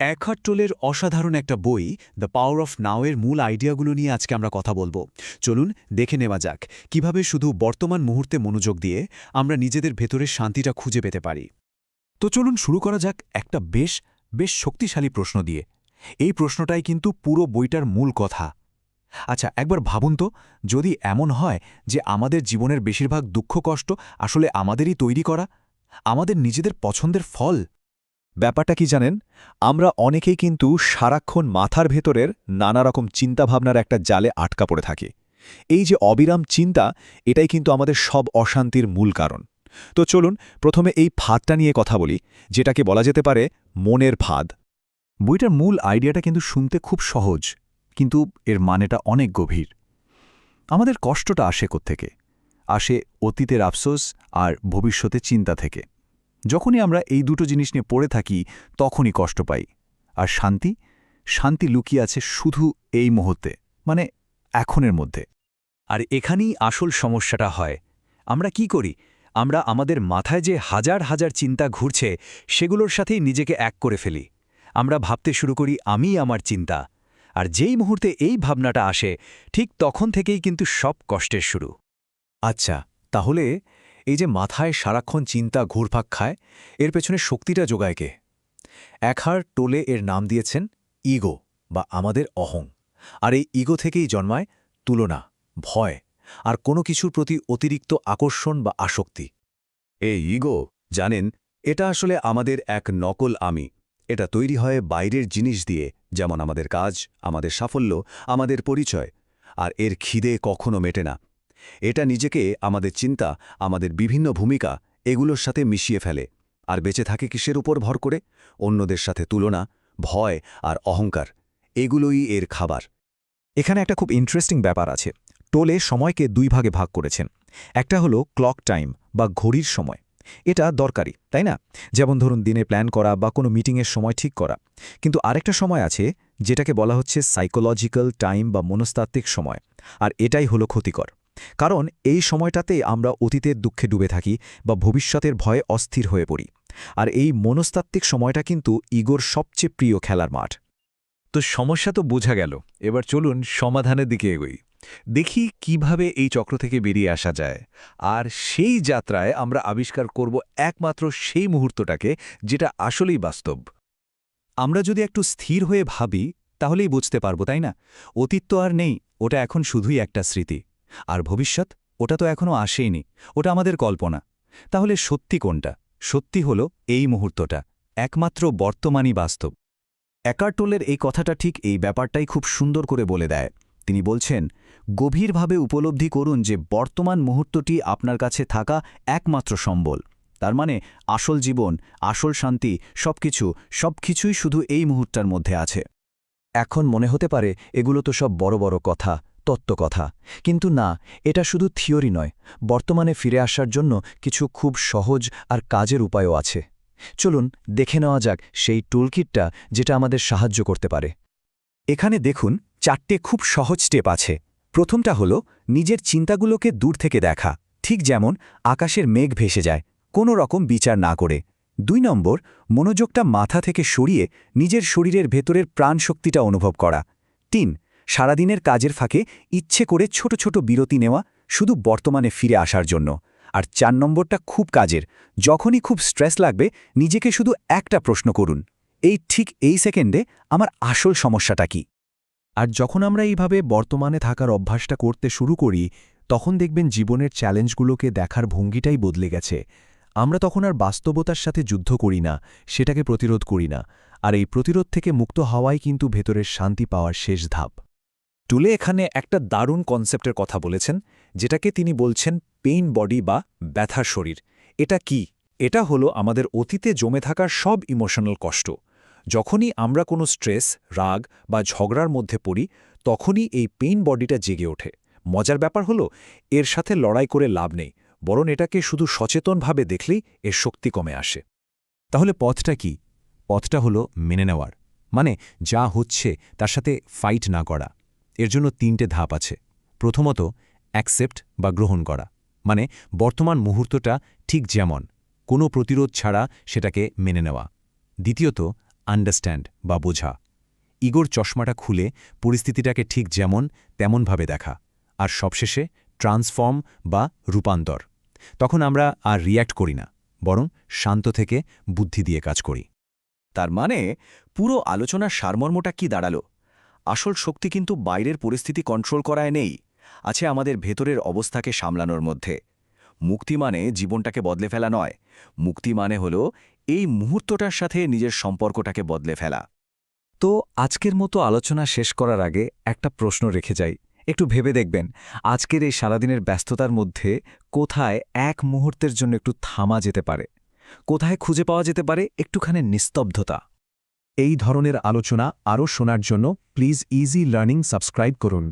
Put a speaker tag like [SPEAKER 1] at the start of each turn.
[SPEAKER 1] অ্যাকহার্ট অসাধারণ একটা বই দ্য পাওয়ার অফ নাওয়ের মূল আইডিয়াগুলো নিয়ে আজকে আমরা কথা বলব। চলুন, দেখে নেওয়া যাক, কীভাবে শুধু বর্তমান মুহূর্তে মনোযোগ দিয়ে আমরা নিজেদের ভেতরের শান্তিটা খুঁজে পেতে পারি।
[SPEAKER 2] তো চলুন শুরু করা যাক একটা বেশ বেশ শক্তিশালী প্রশ্ন দিয়ে। এই প্রশ্নটাই কিন্তু পুরো বইটার মূল কথা। আচ্ছা একবার ভাবুন তো, যদি এমন হয় যে আমাদের জীবনের বেশিরভাগ দুঃখ কষ্ট আসলে আমাদেরই তৈরি করা, আমাদের নিজেদের পছন্দের ফল ব্যাপারটা কি জানেন? আমরা অনেকেই কিন্তু সারাক্ষণ মাথার ভেতরের নানা রকম চিন্তাভাবনার একটা জালে আটকা পড়ে থাকি। এই যে অবিরাম চিন্তা, এটাই কিন্তু আমাদের সব অশান্তির মূল কারণ। তো চলুন, প্রথমে এই ফাঁদটা নিয়ে কথা বলি, যেটাকে বলা যেতে পারে মনের ফাঁদ। বইটার মূল আইডিয়াটা কিন্তু শুনতে খুব সহজ, কিন্তু এর মানেটা অনেক গভীর। আমাদের কষ্টটা আসে থেকে আসে অতীতের আফসোস আর ভবিষ্যতে চিন্তা থেকে। যখনই আমরা এই দুটো জিনিস নিয়ে পড়ে থাকি, তখনই কষ্ট পাই। আর শান্তি? শান্তি লুকিয়ে আছে শুধু এই মুহূর্তে মানে এখনের মধ্যে।
[SPEAKER 3] আর এখানেই আসল সমস্যাটা হয়। আমরা কি করি? আমরা আমাদের মাথায় যে হাজার হাজার চিন্তা ঘুরছে, সেগুলোর সাথেই নিজেকে এক করে ফেলি। আমরা ভাবতে শুরু করি, আমি আমার চিন্তা। আর যেই মুহূর্তে এই ভাবনাটা আসে, ঠিক তখন থেকেই কিন্তু সব কষ্টের শুরু।
[SPEAKER 2] আচ্ছা তাহলে এই যে মাথায় সারাক্ষণ চিন্তা ঘুরফাক খায়, এর পেছনে শক্তিটা যোগায় কে? একহার টোলে এর নাম দিয়েছেন ইগো বা আমাদের অহং। আর এই ইগো থেকেই জন্মায় তুলনা, ভয় আর কোনো কিছুর প্রতি অতিরিক্ত আকর্ষণ বা আসক্তি।
[SPEAKER 4] এই ইগো, জানেন, এটা আসলে আমাদের এক নকল আমি। এটা তৈরি হয় বাইরের জিনিস দিয়ে, যেমন আমাদের কাজ, আমাদের সাফল্য, আমাদের পরিচয়। আর এর খিদে কখনো মেটে না। এটা নিজেকে, আমাদের চিন্তা, আমাদের বিভিন্ন ভূমিকা, এগুলোর সাথে মিশিয়ে ফেলে। আর বেঁচে থাকে কিসের উপর ভর করে? অন্যদের সাথে তুলনা, ভয় আর অহংকার, এগুলোই এর খাবার।
[SPEAKER 2] এখানে একটা খুব ইন্টারেস্টিং ব্যাপার আছে। টোলে সময়কে দুই ভাগে ভাগ করেছেন। একটা হলো ক্লক টাইম বা ঘড়ির সময়। এটা দরকারি, তাই না? যেমন ধরুন দিনে প্ল্যান করা বা কোনো মিটিংয়ের সময় ঠিক করা। কিন্তু আরেকটা সময় আছে, যেটাকে বলা হচ্ছে সাইকোলজিক্যাল টাইম বা মনস্তাত্ত্বিক সময়। আর এটাই হলো ক্ষতিকর। কারণ এই সময়টাতে আমরা অতীতের দুঃখে ডুবে থাকি বা ভবিষ্যতের ভয়ে অস্থির হয়ে পড়ি। আর এই মনস্তাত্ত্বিক সময়টা কিন্তু ইগোর সবচেয়ে প্রিয় খেলার মাঠ।
[SPEAKER 3] তো সমস্যা তো বোঝা গেল। এবার চলুন সমাধানের দিকে এগোই। দেখি কীভাবে এই চক্র থেকে বেরিয়ে আসা যায়। আর সেই যাত্রায় আমরা আবিষ্কার করব একমাত্র সেই মুহূর্তটাকে যেটা আসলেই বাস্তব।
[SPEAKER 1] আমরা যদি একটু স্থির হয়ে ভাবি, তাহলেই বুঝতে পারব, তাই না? অতীত তো আর নেই, ওটা এখন শুধুই একটা স্মৃতি। আর ভবিষ্যৎ, ওটা তো এখনও আসেইনি, ওটা আমাদের কল্পনা। তাহলে সত্যি কোনটা? সত্যি হল এই মুহূর্তটা, একমাত্র বর্তমানই বাস্তব।
[SPEAKER 2] অ্যাকার্টোলের এই কথাটা ঠিক এই ব্যাপারটাই খুব সুন্দর করে বলে দেয়। তিনি বলছেন, গভীরভাবে উপলব্ধি করুন যে বর্তমান মুহূর্তটি আপনার কাছে থাকা একমাত্র সম্বল। তার মানে আসল জীবন, আসল শান্তি, সবকিছু, সবকিছুই শুধু এই মুহূর্তের মধ্যে আছে। এখন মনে হতে পারে এগুলো তো সব বড় বড় কথা তত্ত্বকথা কিন্তু না, এটা শুধু থিওরি নয়, বর্তমানে ফিরে আসার জন্য কিছু খুব সহজ আর কাজের উপায়ও আছে। চলুন, দেখে নেওয়া যাক সেই টুলকিটটা যেটা আমাদের সাহায্য করতে পারে। এখানে দেখুন, চারটে খুব সহজ স্টেপ আছে। প্রথমটা হল, নিজের চিন্তাগুলোকে দূর থেকে দেখা। ঠিক যেমন, আকাশের মেঘ ভেসে যায়, কোনো রকম বিচার না করে। দুই নম্বর, মনোযোগটা মাথা থেকে সরিয়ে নিজের শরীরের ভেতরের প্রাণশক্তিটা অনুভব করা। তিন সারাদিনের কাজের ফাঁকে ইচ্ছে করে ছোট ছোট বিরতি নেওয়া শুধু বর্তমানে ফিরে আসার জন্য। আর চার নম্বরটা খুব কাজের। যখনই খুব স্ট্রেস লাগবে, নিজেকে শুধু একটা প্রশ্ন করুন, এই ঠিক এই সেকেন্ডে আমার আসল সমস্যাটা কি? আর যখন আমরা এইভাবে বর্তমানে থাকার অভ্যাসটা করতে শুরু করি, তখন দেখবেন জীবনের চ্যালেঞ্জগুলোকে দেখার ভঙ্গিটাই বদলে গেছে। আমরা তখন আর বাস্তবতার সাথে যুদ্ধ করি না, সেটাকে প্রতিরোধ করি না। আর এই প্রতিরোধ থেকে মুক্ত হওয়াই কিন্তু ভেতরের শান্তি পাওয়ার শেষ ধাপ। টুলে এখানে একটা দারুণ কনসেপ্টের কথা বলেছেন, যেটাকে তিনি বলছেন পেইন বডি বা ব্যথার শরীর। এটা কি? এটা হলো আমাদের অতীতে জমে থাকা সব ইমোশনাল কষ্ট। যখনই আমরা কোনো স্ট্রেস রাগ বা ঝগড়ার মধ্যে পড়ি, তখনই এই পেইন বডিটা জেগে ওঠে। মজার ব্যাপার হলো, এর সাথে লড়াই করে লাভ নেই, বরং এটাকে শুধু সচেতনভাবে দেখলেই এর শক্তি কমে আসে। তাহলে পথটা কি? পথটা হলো মেনে নেওয়ার। মানে যা হচ্ছে, তার সাথে ফাইট না করা। এর জন্য তিনটে ধাপ আছে। প্রথমত অ্যাকসেপ্ট বা গ্রহণ করা। মানে বর্তমান মুহূর্তটা ঠিক যেমন, কোনো প্রতিরোধ ছাড়া সেটাকে মেনে নেওয়া। দ্বিতীয়ত
[SPEAKER 3] আন্ডারস্ট্যান্ড বা বোঝা। ইগোর চশমাটা খুলে পরিস্থিতিটাকে ঠিক যেমন, তেমনভাবে দেখা। আর সবশেষে ট্রান্সফর্ম বা রূপান্তর। তখন আমরা আর রিয়্যাক্ট করি না, বরং শান্ত থেকে বুদ্ধি দিয়ে কাজ করি।
[SPEAKER 2] তার মানে পুরো আলোচনার সারমর্মটা কি দাঁড়াল? আসল শক্তি কিন্তু বাইরের পরিস্থিতি কন্ট্রোল করায় নেই। আছে আমাদের ভেতরের অবস্থাকে সামলানোর মধ্যে। মুক্তি মানে জীবনটাকে বদলে ফেলা নয়। মুক্তি মানে হল এই মুহূর্তটার সাথে নিজের সম্পর্কটাকে বদলে ফেলা।
[SPEAKER 3] তো আজকের মতো আলোচনা শেষ করার আগে একটা প্রশ্ন রেখে যাই। একটু ভেবে দেখবেন, আজকের এই সারাদিনের ব্যস্ততার মধ্যে কোথায় এক মুহূর্তের জন্য একটু থামা যেতে পারে? কোথায় খুঁজে পাওয়া যেতে পারে? একটুখানি নিস্তব্ধতা।
[SPEAKER 5] এই ধরনের আলোচনা আরও শোনার জন্য প্লিজ ইজি লার্নিং সাবস্ক্রাইব করুন।